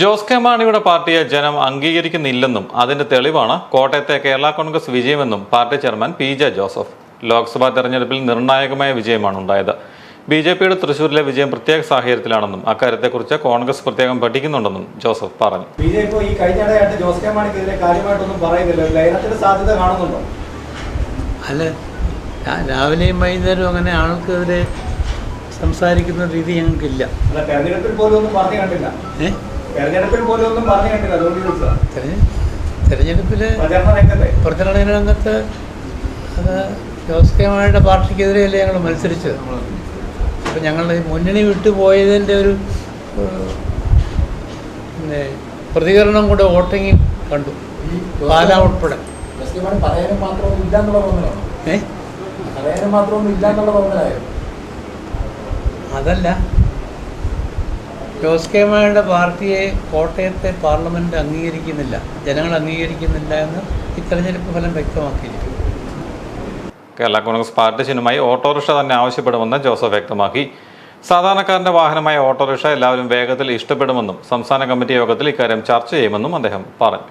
Jose K മാണിയുടെ പാർട്ടിയെ ജനം അംഗീകരിക്കുന്നില്ലെന്നും അതിന്റെ തെളിവാണ് കോട്ടയത്തെ കേരള കോൺഗ്രസ് വിജയമെന്നും party chairman P J Joseph. Lok Sabha തെരഞ്ഞെടുപ്പിൽ നിർണായകമായ വിജയമാണ് ഉണ്ടായത്. ബി ജെ പിയുടെ തൃശൂരിലെ വിജയം പ്രത്യേക സാഹചര്യത്തിലാണെന്നും അക്കാര്യത്തെക്കുറിച്ച് കോൺഗ്രസ് പ്രത്യേകം പഠിക്കുന്നുണ്ടെന്നും ജോസഫ് പറഞ്ഞു. ബി ജെ പി ഈ കഴിഞ്ഞിടെയായിട്ട് ജോസ് കെ മാണിക്കെതിരെ കാര്യമായിട്ടൊന്നും പറയുന്നില്ല. ലയനത്തിന് സാധ്യത കാണുന്നുണ്ടോ? അല്ല രാവിലെയും വൈകുന്നേരവും അങ്ങനെ ആൾക്കെതിരെ സംസാരിക്കുന്ന രീതി ഞങ്ങൾക്കില്ല. തെരഞ്ഞെടുപ്പിൽ പോലും ഒന്നും പറഞ്ഞു കണ്ടില്ല. ഏ? തെരഞ്ഞെടുപ്പിൽ പോലും ഒന്നും പറഞ്ഞു കണ്ടില്ല അതുകൊണ്ട് ചോദിച്ചതാ തെരഞ്ഞെ- തെരഞ്ഞെടുപ്പിൽ പ്രചരണ രംഗത്തെ. അത് ജോസ് കെ മാണിയുടെ പാർട്ടിക്കെതിരെയല്ലേ ഞങ്ങൾ മത്സരിച്ചത്? അപ്പം ഞങ്ങൾ മുന്നണി വിട്ടുപോയതിന്റെ ഒരു പിന്നെ പ്രതികരണം കൂടെ വോട്ടിങ്ങിൽ കണ്ടു. പാല ഉൾപ്പെടെ. ജസ്റ്റിമാണി ജോസ് കെ മാണിയുടെ പാർട്ടിയെ കോട്ടയത്തെ പാർലമെന്റ് അംഗീകരിക്കുന്നില്ല. ജനങ്ങൾ അംഗീകരിക്കുന്നില്ല എന്ന് ഈ തെരഞ്ഞെടുപ്പ് ഫലം വ്യക്തമാക്കിയിരിക്കുന്നു. കേരള കോൺഗ്രസ് പാർട്ടി ചിഹ്നമായി ഓട്ടോറിക്ഷ തന്നെ ആവശ്യപ്പെടുമെന്ന് ജോസഫ് വ്യക്തമാക്കി. സാധാരണക്കാരന്റെ വാഹനമായ ഓട്ടോറിക്ഷ എല്ലാവരും വേഗത്തിൽ ഇഷ്ടപ്പെടുമെന്നും സംസ്ഥാന കമ്മിറ്റി യോഗത്തിൽ ഇക്കാര്യം ചർച്ച ചെയ്യുമെന്നും അദ്ദേഹം പറഞ്ഞു.